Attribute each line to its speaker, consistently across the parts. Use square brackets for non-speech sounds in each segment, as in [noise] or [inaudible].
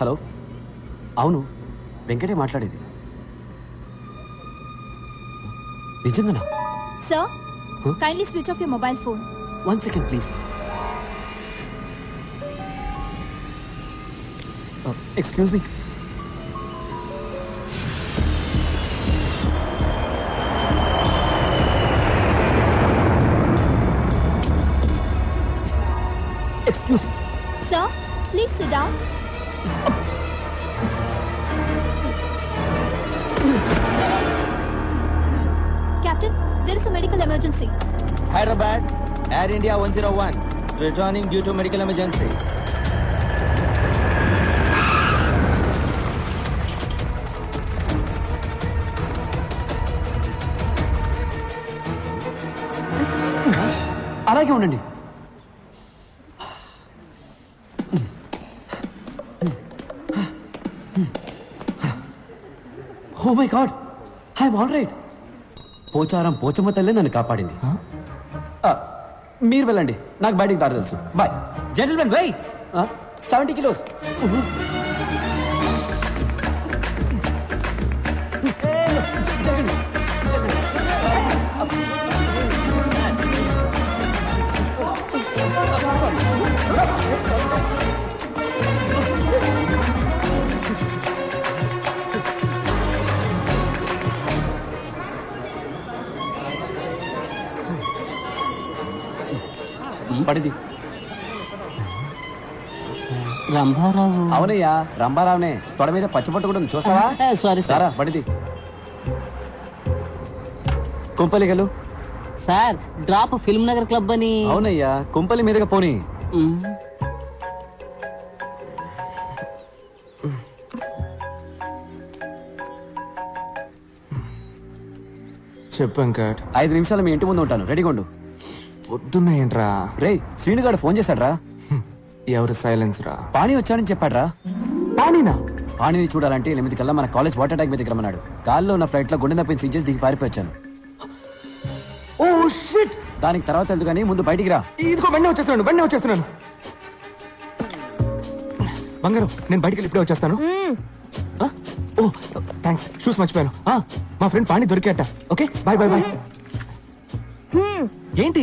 Speaker 1: Hello? అవును వెంకటే మాట్లాడేది. నిజంగానా?
Speaker 2: Sir? Kindly switch off your mobile phone
Speaker 1: one second please excuse me
Speaker 2: is a medical emergency
Speaker 3: Hyderabad, Air India 101, returning due to medical emergency.
Speaker 1: అలాగే ఉండండి ఓ my God I'm all right Pocharam Pochamma తల్లే నన్ను కాపాడింది. ఆ, మీరు వెళ్ళండి. నాకు బయటికి దారి తెలుసు. Bye gentlemen why seventy kilos
Speaker 4: Rambharao.
Speaker 1: అవునయ్యా రంభారావునే. తొడ మీద పచ్చబట్టు కూడా ఉంది చూస్తావా?
Speaker 4: సారీ సార్
Speaker 1: పడిది కుంపలిగలు
Speaker 4: sir drop film Nagar club అని.
Speaker 1: అవునయ్యా కుంపలి మీదుగా పోనీ.
Speaker 5: చెప్పు వెంకట్
Speaker 1: ఐదు నిమిషాలు మీ ఇంటి ముందు ఉంటాను. రెడీగా ఉండు.
Speaker 5: పొద్దున్న ఏంట్రా?
Speaker 1: రే శ్రీనుగాడు ఫోన్ చేశాడ్రా?
Speaker 5: ఎవరు సైలెన్స్ రా?
Speaker 1: పాణి వచ్చాడని చెప్పాడ్రా.
Speaker 5: పానీనా
Speaker 1: పాణిని చూడాలంటే ఎనిమిది కల్లా మన కాలేజ్ వాటర్ ట్యాంక్ మీదకి రమ్మన్నాడు కాల్లో ఉన్న ఫ్లైట్లో గుండె నొప్పిని సీజెస్ దిగి పారిపోయి వచ్చాను.
Speaker 5: ఓ షిట్
Speaker 1: దానికి తర్వాత ఎందుకు కానీ ముందు బయటికి రా.
Speaker 5: ఇదిగో బండి వచ్చేస్తున్నాను బండి వచ్చేస్తున్నాను. బంగారం నేను బయటికి వెళ్ళి ఇప్పుడే వచ్చేస్తాను. ఆ? ఓ థ్యాంక్స్ షూస్ మర్చిపోయాను. ఆ, మా ఫ్రెండ్ పాణి దొరికేట ఓకే బాయ్ బాయ్ బాయ్ ఏంటి?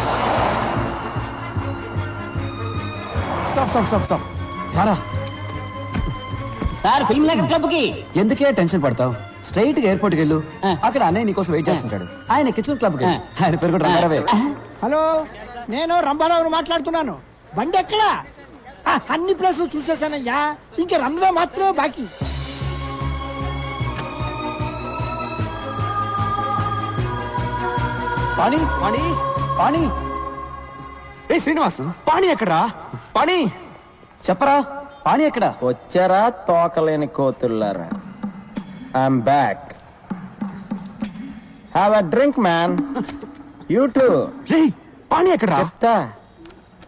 Speaker 1: Stop stop stop stop. రారా.
Speaker 4: సార్ ఫిల్మ్ నగర్ క్లబ్కి
Speaker 1: ఎందుకే టెన్షన్ పడతావు? స్ట్రైట్గా ఎయిర్పోర్ట్కి వెళ్ళు. అక్కడ అన్నయ్య నీకోసం వెయిట్ చేస్తుంటాడు. ఆయన కిచెన్ క్లబ్కి. ఆయన పేరు కూడా రంగారావే.
Speaker 6: హలో నేను రంభారావుని మాట్లాడుతున్నాను. బండి ఎక్కడా? ఆ, అన్ని ప్లేసులు చూసేసానయ్యా. ఇంక రన్వే మాత్రమే బాకీ.
Speaker 1: పాణి పాణి పాణి.
Speaker 5: ఏ శ్రీనివాస్ పాణి ఎక్కడా పాణి
Speaker 1: చెప్పరా? పాణి ఎక్కడ?
Speaker 3: వచ్చారా తోకలేని కోతుల్లారా? I'm back have a drink man you too
Speaker 5: రే పాణి ఎక్కడా
Speaker 3: చెప్తా.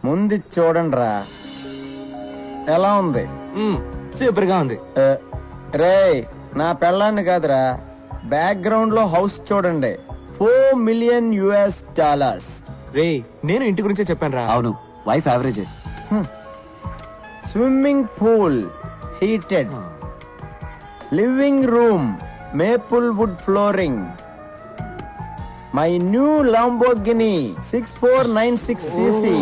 Speaker 3: ముందు చూడండి రా ఎలా ఉంది?
Speaker 5: సూపర్గా ఉంది.
Speaker 3: రే నా పెళ్ళాన్ని కాదురా. బ్యాక్గ్రౌండ్లో హౌస్ చూడండి. ఫోర్ మిలియన్ యుఎస్ డాలర్స్
Speaker 5: రే నేను ఇంటి గురించే చెప్పాను రా
Speaker 1: అవును wife average
Speaker 3: swimming pool heated living room maple wood flooring my new Lamborghini six four nine six CC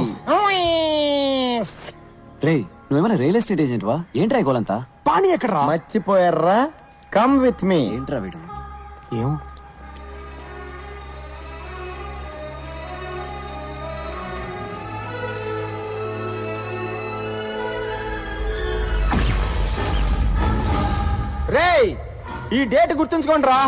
Speaker 1: రే నువ్వేమైనా రియల్ ఎస్టేట్ ఏజెంట్ వా ఏంట్రా గోలంతా
Speaker 5: పాణి ఎక్కడా
Speaker 3: మర్చిపోయారా కమ్ విత్ మీ
Speaker 1: ఏంట్రా వీడు?
Speaker 5: ఏం?
Speaker 3: రేయ్ ఈ డేట్ గుర్తుంచుకోండి రా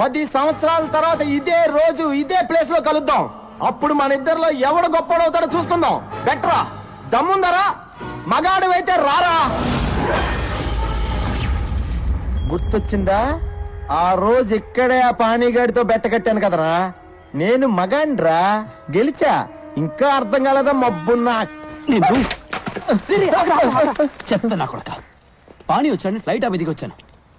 Speaker 3: పది సంవత్సరాల తర్వాత ఇదే రోజు ఇదే ప్లేస్లో కలుద్దాం. అప్పుడు మన ఇద్దరిలో ఎవడు గొప్పడవుతాడో చూసుకుందాం. బెటరా? దమ్ముందరా? మగాడు అయితే రారా? గుర్తొచ్చిందా? ఆ రోజు ఇక్కడే ఆ పానీగాడితో బెట్ట కట్టాను కదరా. నేను మగాండ్రా గెలిచా. ఇంకా అర్థం కాలేదా మబ్బున్నా?
Speaker 1: నేను నా కొడక. పాణి వచ్చాను ఫ్లైట్ ఆ మీదికి వచ్చాను.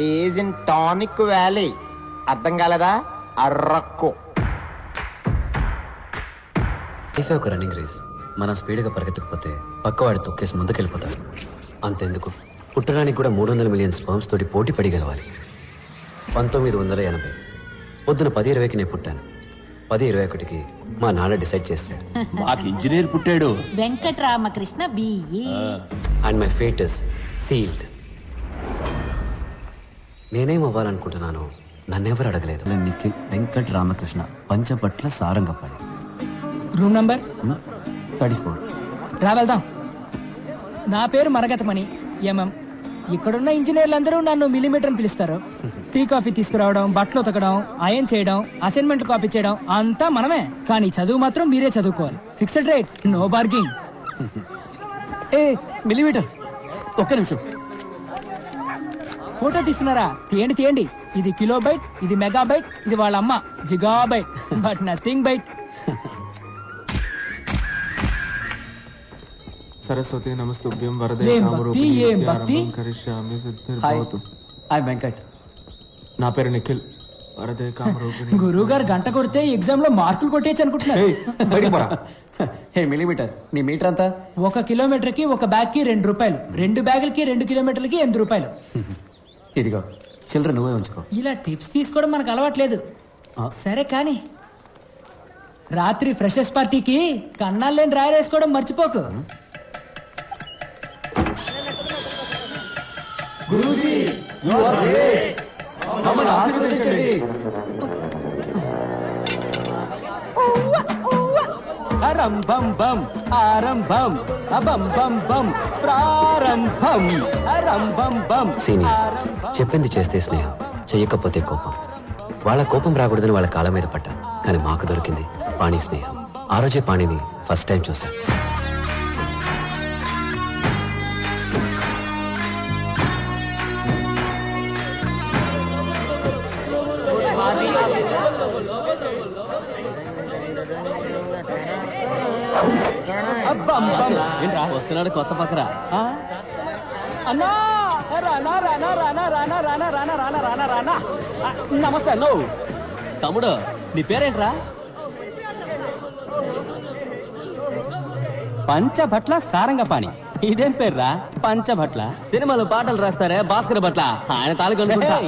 Speaker 3: ఈజ్ ఇన్ టానిక్ వ్యాలీ అర్థం కాలేదా? అర్రక్కు
Speaker 1: లైఫే ఒక రన్నింగ్ రేస్ మనం స్పీడ్గా పరిగెత్తకపోతే పక్కవాడి తొక్కేసి ముందుకెళ్ళిపోతాడు. అంతెందుకు? పుట్టడానికి కూడా మూడు వందల మిలియన్ స్పర్మ్స్ తోటి పోటీ పడి గెలవాలి పంతొమ్మిది వందల ఎనభై. పొద్దున పది ఇరవైకి నేను పుట్టాను. పది ఇరవై ఒకటికి మా నాన్న డిసైడ్ చేశాడు.
Speaker 7: మాకు ఇంజనీర్ పుట్టాడు.
Speaker 8: Venkataramakrishna BE
Speaker 1: and my fate is sealed నేనేం అవ్వాలనుకుంటున్నానో నన్నెవరు అడగలేదు. Nikhil Venkat Ramakrishna Panchapatla Sarangapalli
Speaker 9: room number?
Speaker 1: Thirty four.
Speaker 9: రా వెళ్దాం. నా పేరు మరగతమణి ఎంఎం ఇక్కడున్న ఇంజనీర్లు అందరూ నన్ను మిల్లీమీటర్ అని పిలుస్తారు. టీ కాఫీ తీసుకురావడం బట్టలు ఉతకడం అయన్ చేయడం అసైన్మెంట్ కాపీ చేయడం అంతా మనమే. కానీ చదువు మాత్రం మీరే చదువుకోవాలి. Fixed rate no bargaining
Speaker 1: a millimeter ఒక్క నిమిషం.
Speaker 9: ఫోటో తీస్తున్నారా? తీయండి తీయండి. ఇది కిలో బైట్ ఇది మెగా బైట్ ఇది వాళ్ళ అమ్మ. Gigabyte but nothing byte.
Speaker 5: Saraswati నమస్తుభ్యం వరదే
Speaker 9: ఏం భక్తి, ఏం భక్తి?
Speaker 5: కరిష్యామి
Speaker 1: హాయ్
Speaker 5: సిద్ధిర్భవతు.
Speaker 1: హాయ్. వెంకట్.
Speaker 5: నా పేరు నిఖిల్. వరదే కామరూపిణి
Speaker 9: గురువు గారు గంట కొడితే ఎగ్జామ్లో మార్కులు కొట్టేయచ్చు అనుకుంటున్నారు. [laughs]
Speaker 1: హే మిల్లీమీటర్ నీ మీటర్ అంతా
Speaker 9: ఒక కిలోమీటర్కి ఒక బ్యాగ్కి రెండు రూపాయలు. రెండు బ్యాగులకి రెండు కిలోమీటర్లకి ఎనిమిది రూపాయలు. [laughs]
Speaker 1: ఇదిగో చిల్లర నువ్వే ఉంచుకో.
Speaker 9: ఇలా టిప్స్ తీసుకోవడం మనకు అలవాట్లేదు.
Speaker 1: ఆ.
Speaker 9: సరే కానీ రాత్రి ఫ్రెషర్స్ పార్టీకి కన్నాలేని డ్రైవర్ వేసుకోవడం మర్చిపోకు.
Speaker 1: మమ్మల్ని ఆశీర్వదించండి. అరంభం బం ఆరంభం అబం బం బం ప్రారంభం అరంభం బం
Speaker 10: సీనియర్స్ చెప్పింది చేస్తే స్నేహం చెయ్యకపోతే కోపం. వాళ్ళ కోపం రాకూడదని వాళ్ళ కాళ్ళ మీద పడ్డా. కానీ మాకు దొరికింది పాణి స్నేహం. ఆ రోజే పాణిని ఫస్ట్ టైం చూసా
Speaker 4: వస్తున్నాడు కొత్త పక్కరా
Speaker 1: అన్నా రానా రానా రానా రానా రానా రానా రానా రానా రానా. నమస్తే అన్నో.
Speaker 4: తమ్ముడు నీ పేరేంట్రా?
Speaker 1: పంచభట్ల సారంగపాణి. ఇదేం పేర్రా? పంచభట్ల.
Speaker 4: సినిమాలో పాటలు రాస్తారే భాస్కర్ భట్ల. ఆయన తాలూకు అనుకుంటా.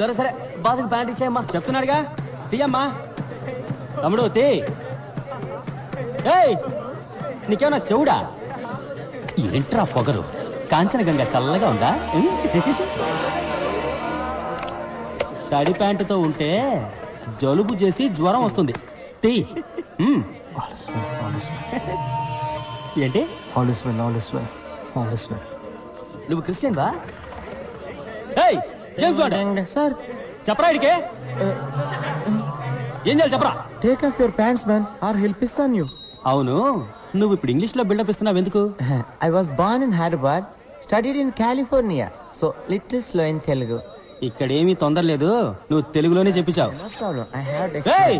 Speaker 4: సరే సరే బాస్కి ప్యాంట్ ఇచ్చేయమ్మా.
Speaker 1: చెప్తున్నాడుగా? తీయమ్మా. తమ్ముడు తీ. ఏయ్ నీకేమన్నా చెవుడా? ఏంట్రా పొగరు? కాంచనగంగ చల్లగా ఉందా? తడి ప్యాంటుతో ఉంటే జలుబు చేసి జ్వరం వస్తుంది. తీ. ఏంటి? నువ్వు క్రిస్టియన్ వా?
Speaker 3: సార్?
Speaker 1: చెప్పరా ఇడికే? ఏం చేయాలి చెప్పరా?
Speaker 3: Take off your pants man or help ఇస్తాన్ you
Speaker 1: అవును. నువ్వు ఇప్పుడు ఇంగ్లీష్లో బిల్డప్ ఇస్తున్నావు ఎందుకు?
Speaker 3: I was born in Hyderabad studied in California so little slow in Telugu
Speaker 1: ఇక్కడ ఏమీ తొందర లేదు. నువ్వు తెలుగులోనే చెప్పించావు.
Speaker 3: నో ప్రాబ్లం ఐ హావ్
Speaker 1: ఏయ్!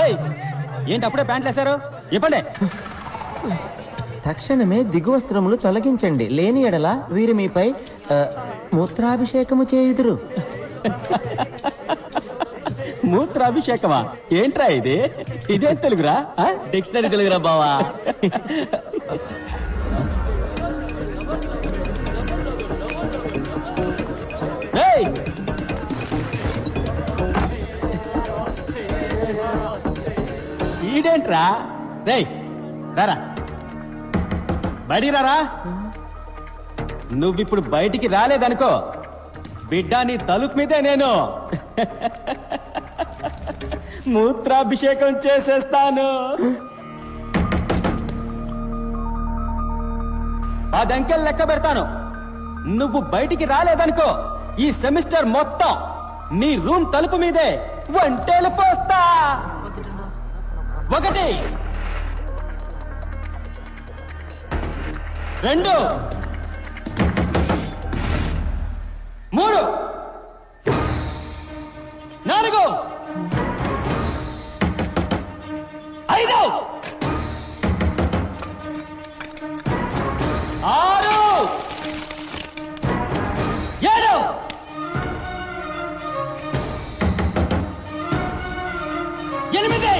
Speaker 1: ఏయ్ ఏంటి అప్పుడే ప్యాంట్లు వేశారు ఇవ్వండి.
Speaker 3: తక్షణమే దిగు వస్త్రములు తొలగించండి. లేని ఎడల వీరు మీపై ఆ, మూత్రాభిషేకము చేయుదురు. [laughs]
Speaker 1: మూత్రాభిషేకమా? ఏంట్రా ఇది? ఇదేం తెలుగురా?
Speaker 4: డిక్షనరీ తెలుగురా బావా!
Speaker 1: ఈడేంట్రా? రేయ్ రారా. బయటికి రారా? నువ్విప్పుడు బయటికి రాలేదనుకో బిడ్డ నీ తలుపు మీదే నేను. మూత్రాభిషేకం చేసేస్తాను. పది అంకెలు లెక్క పెడతాను. నువ్వు బయటికి రాలేదనుకో ఈ సెమిస్టర్ మొత్తం నీ రూమ్ తలుపు మీదే వంటేలు పోస్తా. ఒకటి. రెండు. మూడు. ఐదు. ఆరు. ఏడు. ఎనిమిది.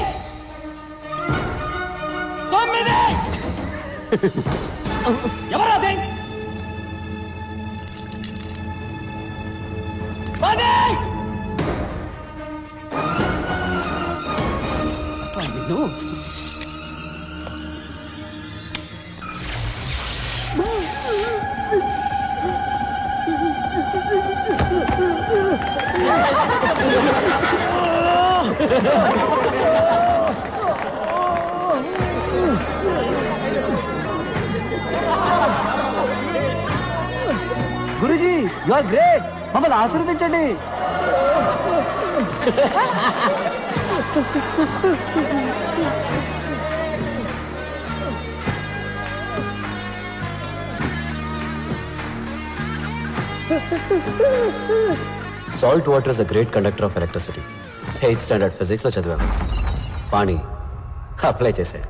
Speaker 1: తొమ్మిది. [laughs] ఎవరది
Speaker 4: గురుజీ యు ఆర్ గ్రేట్ మమ్మల్ని ఆశీర్వదించండి
Speaker 10: salt water is a great conductor of electricity. Eighth standard ఫిజిక్స్లో చదివాను పాణి అప్లై చేశాను